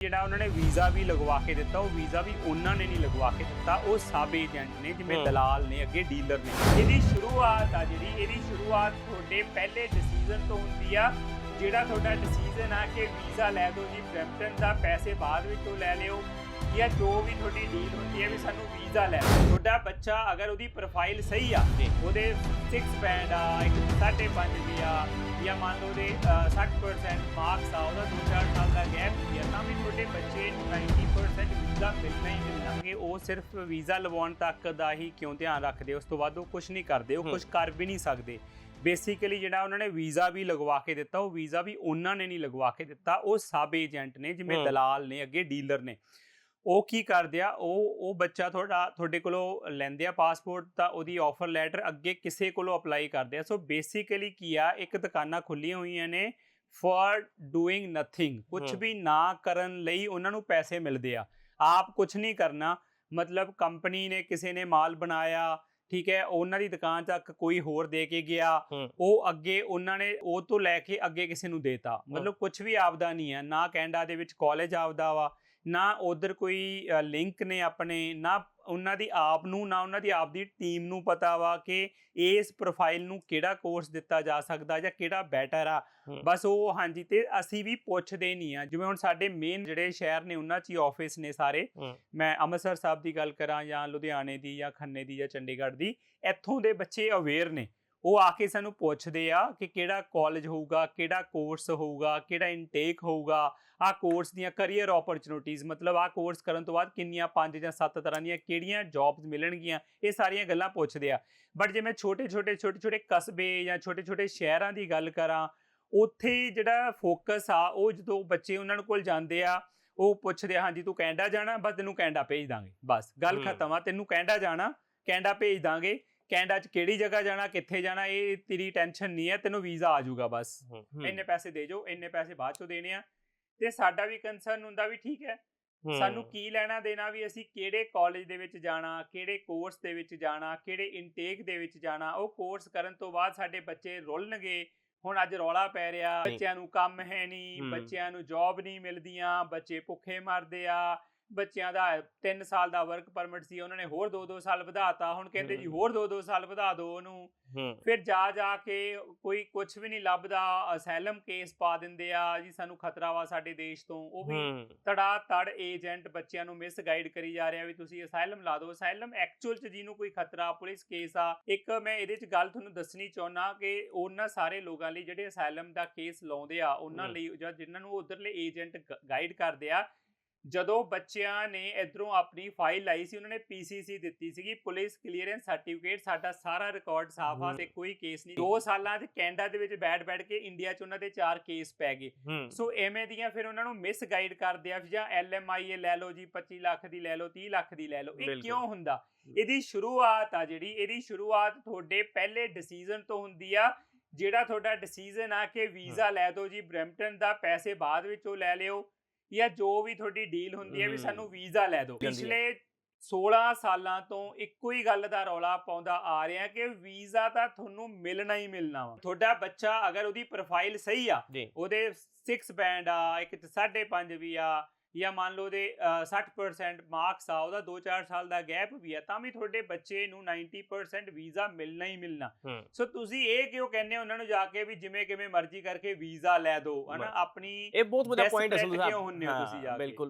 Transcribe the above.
ਜਿਹੜਾ ਉਹਨਾਂ ਨੇ ਵੀਜ਼ਾ ਵੀ ਲਗਵਾ ਕੇ ਦਿੱਤਾ ਉਹ ਵੀਜ਼ਾ ਵੀ ਉਹਨਾਂ ਨੇ ਨਹੀਂ ਲਗਵਾ ਕੇ ਦਿੱਤਾ ਉਹ ਸਬ ਏਜੰਟ ਨੇ ਜਿਵੇਂ। ਦਲਾਲ ਨੇ ਅੱਗੇ ਡੀਲਰ ਨੇ ਇਹਦੀ ਸ਼ੁਰੂਆਤ ਆ ਜਿਹੜੀ ਇਹਦੀ ਸ਼ੁਰੂਆਤ ਤੁਹਾਡੇ ਪਹਿਲੇ ਡਿਸੀਜਨ ਤੋਂ ਹੁੰਦੀ ਆ ਜਿਹੜਾ ਤੁਹਾਡਾ ਡਿਸੀਜਨ ਆ ਕਿ ਵੀਜ਼ਾ ਲੈ ਦਿਓ ਜੀ ਬ੍ਰੈਂਪਟਨ ਦਾ ਪੈਸੇ ਬਾਅਦ ਵਿੱਚੋਂ ਲੈ ਲਿਓ ਜਾਂ ਜੋ ਵੀ ਤੁਹਾਡੀ ਡੀਲ ਹੁੰਦੀ ਹੈ ਵੀ ਸਾਨੂੰ ਵੀਜ਼ਾ ਲੈ ਤੁਹਾਡਾ ਬੱਚਾ ਅਗਰ ਉਹਦੀ ਪ੍ਰੋਫਾਈਲ ਸਹੀ ਆ। ਉਹਦੇ 6 ਬੈਂਡ ਆ ਇੱਕ 5.5 ਵੀ ਆ ਜਾਂ ਮੰਨ ਲਓ ਅ, 60% ਮਾਰਕਸ ਆ ਉਹਦਾ 2-4 ਸਾਲ ਦਾ ਗੈਪ ਵੀ ਆ ਤਾਂ ਵੀ ਤੁਹਾਡੇ ਬੱਚੇ ਨੂੰ 90% ਵੀਜ਼ਾ ਮਿਲਣਾ ਹੀ ਮਿਲਣਾ ਕਿ ਉਹ ਸਿਰਫ ਵੀਜ਼ਾ ਲਵਾਉਣ ਤੱਕ ਦਾ ਹੀ ਕਿਉਂ ਧਿਆਨ ਰੱਖਦੇ ਉਸ ਤੋਂ ਬਾਅਦ ਉਹ ਕੁਝ ਨਹੀਂ ਕਰਦੇ ਉਹ। ਕੁਝ ਕਰ ਵੀ ਨਹੀਂ ਸਕਦੇ ਬੇਸਿਕਲੀ ਜਿਹੜਾ ਉਹਨਾਂ ਨੇ ਵੀਜ਼ਾ ਵੀ ਲਗਵਾ ਕੇ ਦਿੱਤਾ ਉਹ ਵੀਜ਼ਾ ਵੀ ਉਹਨਾਂ ਨੇ ਨਹੀਂ ਲਗਵਾ ਕੇ ਦਿੱਤਾ ਉਹ ਸਬ ਏਜੰਟ ਨੇ ਜਿਵੇਂ। ਦਲਾਲ ਨੇ ਅੱਗੇ ਡੀਲਰ ਨੇ ਉਹ ਕੀ ਕਰਦੇ ਆ? ਉਹ ਉਹ ਬੱਚਾ ਤੁਹਾਡਾ ਤੁਹਾਡੇ ਕੋਲੋਂ ਲੈਂਦੇ ਆ ਪਾਸਪੋਰਟ ਤਾਂ ਉਹਦੀ ਆਫਰ ਲੈਟਰ ਅੱਗੇ ਕਿਸੇ ਕੋਲੋਂ ਅਪਲਾਈ ਕਰਦੇ ਆ। ਸੋ ਬੇਸਿਕਲੀ ਕੀ ਆ? ਇੱਕ ਦੁਕਾਨਾਂ ਖੁੱਲੀਆਂ ਹੋਈਆਂ ਨੇ ਫॉर ਡੂਇੰਗ ਨਥਿੰਗ ਕੁਝ। ਵੀ ਨਾ ਕਰਨ ਲਈ ਉਹਨਾਂ ਨੂੰ ਪੈਸੇ ਮਿਲਦੇ ਆ। ਆਪ ਕੁਝ ਨਹੀਂ ਕਰਨਾ। ਮਤਲਬ ਕੰਪਨੀ ਨੇ ਕਿਸੇ ਨੇ ਮਾਲ ਬਣਾਇਆ ਠੀਕ ਹੈ ਉਹਨਾਂ ਦੀ ਦੁਕਾਨ ਤੱਕ ਕੋਈ ਹੋਰ ਦੇ ਕੇ ਗਿਆ। ਉਹ ਅੱਗੇ ਉਹਨਾਂ ਨੇ ਉਹ ਤੋਂ ਲੈ ਕੇ ਅੱਗੇ ਕਿਸੇ ਨੂੰ ਦੇਤਾ। ਮਤਲਬ ਕੁਝ ਵੀ ਆਪਦਾ ਨਹੀਂ ਹੈ ਨਾ ਕੈਨੇਡਾ ਦੇ ਵਿੱਚ ਕਾਲਜ ਆਪਦਾ ਵਾ। ਨਾ ਉਧਰ ਕੋਈ ਲਿੰਕ ਨੇ ਆਪਣੇ ਨਾ ਉਹਨਾਂ ਦੀ ਆਪ ਨੂੰ ਨਾ ਉਹਨਾਂ ਦੀ ਆਪ ਦੀ ਟੀਮ ਨੂੰ ਪਤਾ ਵਾ ਕਿ ਇਸ ਪ੍ਰੋਫਾਈਲ ਨੂੰ ਕਿਹੜਾ ਕੋਰਸ ਦਿੱਤਾ ਜਾ ਸਕਦਾ ਜਾਂ ਕਿਹੜਾ ਬੈਟਰ ਆ। ਬਸ ਉਹ ਹਾਂਜੀ ਤੇ ਅਸੀਂ ਵੀ ਪੁੱਛਦੇ ਨਹੀਂ ਆ ਜਿਵੇਂ ਹੁਣ ਸਾਡੇ ਮੇਨ ਜਿਹੜੇ ਸ਼ਹਿਰ ਨੇ ਉਹਨਾਂ 'ਚ ਹੀ ਆਫਿਸ ਨੇ ਸਾਰੇ। ਮੈਂ ਅੰਮ੍ਰਿਤਸਰ ਸਾਹਿਬ ਦੀ ਗੱਲ ਕਰਾਂ ਜਾਂ ਲੁਧਿਆਣੇ ਦੀ ਜਾਂ ਖੰਨੇ ਦੀ ਜਾਂ ਚੰਡੀਗੜ੍ਹ ਦੀ ਇੱਥੋਂ ਦੇ ਬੱਚੇ ਅਵੇਅਰ ਨੇ ਉਹ ਆ ਕੇ ਸਾਨੂੰ ਪੁੱਛਦੇ ਆ ਕਿ ਕਿਹੜਾ ਕਾਲਜ ਹੋਊਗਾ ਕਿਹੜਾ ਕੋਰਸ ਹੋਊਗਾ ਕਿਹੜਾ ਇਨਟੇਕ ਹੋਊਗਾ। ਆ ਕੋਰਸ ਦੀਆਂ ਕੈਰੀਅਰ ਓਪਰਚੁਨਿਟੀਆਂ ਮਤਲਬ ਆ ਕੋਰਸ ਕਰਨ ਤੋਂ ਬਾਅਦ ਕਿੰਨੀਆਂ ਪੰਜ ਜਾਂ ਸੱਤ ਤਰ੍ਹਾਂ ਦੀਆਂ ਕਿਹੜੀਆਂ ਜੌਬਸ ਮਿਲਣਗੀਆਂ ਇਹ ਸਾਰੀਆਂ ਗੱਲਾਂ ਪੁੱਛਦੇ ਆ। ਬਟ ਜੇ ਮੈਂ ਛੋਟੇ ਛੋਟੇ ਛੋਟੇ ਛੋਟੇ ਕਸਬੇ ਜਾਂ ਛੋਟੇ ਛੋਟੇ ਸ਼ਹਿਰਾਂ ਦੀ ਗੱਲ ਕਰਾਂ ਉੱਥੇ ਜਿਹੜਾ ਫੋਕਸ ਆ ਉਹ ਜਦੋਂ ਬੱਚੇ ਉਹਨਾਂ ਕੋਲ ਜਾਂਦੇ ਆ ਉਹ ਪੁੱਛਦੇ ਆ ਹਾਂਜੀ ਤੂੰ ਕੈਨੇਡਾ ਜਾਣਾ? ਬਸ ਤੈਨੂੰ ਕੈਨੇਡਾ ਭੇਜ ਦਾਂਗੇ। ਬਸ ਗੱਲ। ਖਤਮ ਆ ਤੈਨੂੰ ਕੈਨੇਡਾ ਜਾਣਾ ਕੈਨੇਡਾ ਭੇਜ ਦਾਂਗੇ। ਕੈਨੇਡਾ 'ਚ ਕਿਹੜੀ ਜਗ੍ਹਾ ਜਾਣਾ ਕਿੱਥੇ ਜਾਣਾ ਇਹ ਤੇਰੀ ਟੈਨਸ਼ਨ ਨਹੀਂ ਹੈ ਤੈਨੂੰ ਵੀਜ਼ਾ ਆ ਜਾਊਗਾ ਬਸ। ਇੰਨੇ ਪੈਸੇ ਦੇ ਜੋ ਇੰਨੇ ਪੈਸੇ ਬਾਅਦ ਚੋਂ ਦੇਣੇ ਆ ਤੇ ਸਾਡਾ ਵੀ ਕੰਸਰਨ ਹੁੰਦਾ ਵੀ ਠੀਕ ਹੈ। ਸਾਨੂੰ ਕੀ ਲੈਣਾ ਦੇਣਾ ਵੀ ਅਸੀਂ ਕਿਹੜੇ ਕਾਲਜ ਦੇ ਵਿੱਚ ਜਾਣਾ ਕਿਹੜੇ ਕੋਰਸ ਦੇ ਵਿੱਚ ਜਾਣਾ ਕਿਹੜੇ ਇਨਟੇਕ ਦੇ ਵਿੱਚ ਜਾਣਾ ਉਹ ਕੋਰਸ ਕਰਨ ਤੋਂ ਬਾਅਦ ਸਾਡੇ ਬੱਚੇ ਰੁਲਣਗੇ ਹੁਣ ਅੱਜ ਰੌਲਾ ਪੈ ਰਿਹਾ। ਬੱਚਿਆਂ ਨੂੰ ਕੰਮ ਹੈ ਨਹੀਂ। ਬੱਚਿਆਂ ਨੂੰ ਜੌਬ ਨਹੀਂ ਮਿਲਦੀਆਂ ਬੱਚੇ ਭੁੱਖੇ ਮਰਦੇ ਆ ਬੱਚਿਆਂ ਦਾ 3 ਸਾਲ ਦਾ ਵਰਕ ਪਰਮਿਟ ਸੀ ਉਹਨਾਂ ਨੇ ਹੋਰ 2-2 ਸਾਲ ਵਧਾਤਾ ਹੁਣ ਕਹਿੰਦੇ ਜੀ। ਹੋਰ 2-2 ਸਾਲ ਵਧਾ ਦਿਓ ਉਹਨੂੰ। ਫਿਰ ਜਾ ਜਾ ਕੇ ਕੋਈ ਕੁਝ ਵੀ ਨਹੀਂ ਲੱਭਦਾ ਅਸੈਲਮ ਕੇਸ ਪਾ ਦਿੰਦੇ ਆ ਜੀ ਸਾਨੂੰ ਖਤਰਾ ਵਾ ਸਾਡੇ ਦੇਸ਼ ਤੋਂ ਉਹ ਵੀ। ਤੜਾ ਤੜ ਏਜੰਟ ਬੱਚਿਆਂ ਨੂੰ ਮਿਸਗਾਈਡ ਕਰੀ ਜਾ ਰਿਹਾ ਵੀ ਤੁਸੀਂ ਅਸਾਈਲਮ ਲਾ ਦਿਓ ਅਸਾਈਲਮ ਐਕਚੁਅਲ ਚ ਜਿਹਨੂੰ ਕੋਈ ਖਤਰਾ ਪੁਲਿਸ ਕੇਸ ਆ ਇੱਕ ਮੈਂ ਇਹਦੇ ਚ ਗੱਲ ਤੁਹਾਨੂੰ ਦੱਸਣੀ ਚਾਹੁੰਦਾ ਕਿ ਉਹਨਾਂ ਸਾਰੇ ਲੋਕਾਂ ਲਈ ਜਿਹੜੇ ਅਸਾਈਲਮ ਦਾ ਕੇਸ ਲਾਉਂਦੇ ਆ ਉਹਨਾਂ। ਲਈ ਜਾਂ ਜਿਨ੍ਹਾਂ ਨੂੰ ਉਧਰਲੇ ਏਜੰਟ ਗਾਈਡ ਕਰਦੇ ਆ ਜਦੋਂ ਬੱਚਿਆਂ ਨੇ ਇਧਰੋਂ ਆਪਣੀ ਫਾਈਲ ਲਾਈ ਸੀ ਉਹਨਾਂ ਨੇ ਪੀਸੀਸੀ ਦਿੱਤੀ ਸੀਗੀ ਪੁਲਿਸ ਕਲੀਅਰੈਂਸ ਸਰਟੀਫਿਕੇਟ ਸਾਡਾ ਸਾਰਾ ਰਿਕਾਰਡ ਸਾਫ਼ ਆ। ਤੇ ਕੋਈ ਕੇਸ ਨਹੀਂ 2 ਸਾਲਾਂ ਚ ਕੈਨੇਡਾ ਦੇ ਵਿੱਚ ਬੈਠ ਬੈਠ ਕੇ ਇੰਡੀਆ ਚ ਉਹਨਾਂ ਦੇ 4 ਕੇਸ ਪੈ ਗਏ। ਸੋ ਐਵੇਂ ਦੀਆਂ ਫਿਰ ਉਹਨਾਂ ਨੂੰ ਮਿਸ ਗਾਈਡ ਕਰਦੇ ਆ ਜਾਂ ਐਲਐਮਆਈ ਲੈ ਲਓ ਜੀ 25 ਲੱਖ ਦੀ ਲੈ ਲਓ 30 ਲੱਖ ਦੀ ਲੈ ਲਓ ਇਹ। ਕਿਉਂ ਹੁੰਦਾ ਇਹਦੀ ਸ਼ੁਰੂਆਤ ਆ ਜਿਹੜੀ ਇਹਦੀ ਸ਼ੁਰੂਆਤ ਤੁਹਾਡੇ ਪਹਿਲੇ ਡਿਸੀਜਨ ਤੋਂ ਹੁੰਦੀ ਆ ਜਿਹੜਾ ਤੁਹਾਡਾ ਡਿਸੀਜਨ ਆ ਕਿ ਵੀਜ਼ਾ ਲੈ ਦਿਓ ਜੀ ਬ੍ਰੈਂਪਟਨ ਦਾ ਪੈਸੇ ਬਾਅਦ ਵਿੱਚੋਂ ਲੈ ਲਿਓ ਜਾਂ ਜੋ ਵੀ ਤੁਹਾਡੀ ਡੀਲ ਹੁੰਦੀ ਹੈ ਵੀ। ਸਾਨੂੰ ਵੀਜ਼ਾ ਲੈ ਦਿਓ। ਪਿਛਲੇ 16 ਸਾਲਾਂ ਤੋਂ ਇੱਕੋ ਹੀ ਗੱਲ ਦਾ ਰੌਲਾ ਪਾਉਂਦਾ ਆ ਰਿਹਾ ਕਿ ਵੀਜ਼ਾ ਤਾਂ ਤੁਹਾਨੂੰ ਮਿਲਣਾ ਹੀ ਮਿਲਣਾ ਵਾ ਤੁਹਾਡਾ ਬੱਚਾ ਅਗਰ ਉਹਦੀ ਪ੍ਰੋਫਾਈਲ ਸਹੀ ਆ ਉਹਦੇ 6 ਬੈਂਡ ਆ ਇੱਕ 5.5 ਵੀ ਆ ਜਾਂ ਮੰਨ ਲਓ ਅ, 60% ਮਾਰਕਸ ਆ ਉਹਦਾ 2-4 ਸਾਲ ਦਾ ਗੈਪ ਵੀ ਆ ਤਾਂ ਵੀ ਤੁਹਾਡੇ ਬੱਚੇ ਨੂੰ 90% ਵੀਜ਼ਾ ਮਿਲਣਾ ਹੀ ਮਿਲਣਾ। ਸੋ ਤੁਸੀਂ ਇਹ ਕਿਉਂ ਕਹਿੰਦੇ ਹੋ ਉਹਨਾਂ ਨੂੰ ਜਾ ਕੇ ਵੀ ਜਿਵੇਂ ਕਿਵੇਂ ਮਰਜ਼ੀ ਕਰਕੇ ਵੀਜ਼ਾ ਲੈ ਦਿਓ ਹਨਾ। ਆਪਣੀ ਇਹ ਬਹੁਤ ਵਧੀਆ ਪੁਆਇੰਟ Desperate ਅਸਲ ਕਿਉਂ ਹੁੰਦੇ ਹੋ ਤੁਸੀਂ ਜਾ ਕੇ? ਬਿਲਕੁਲ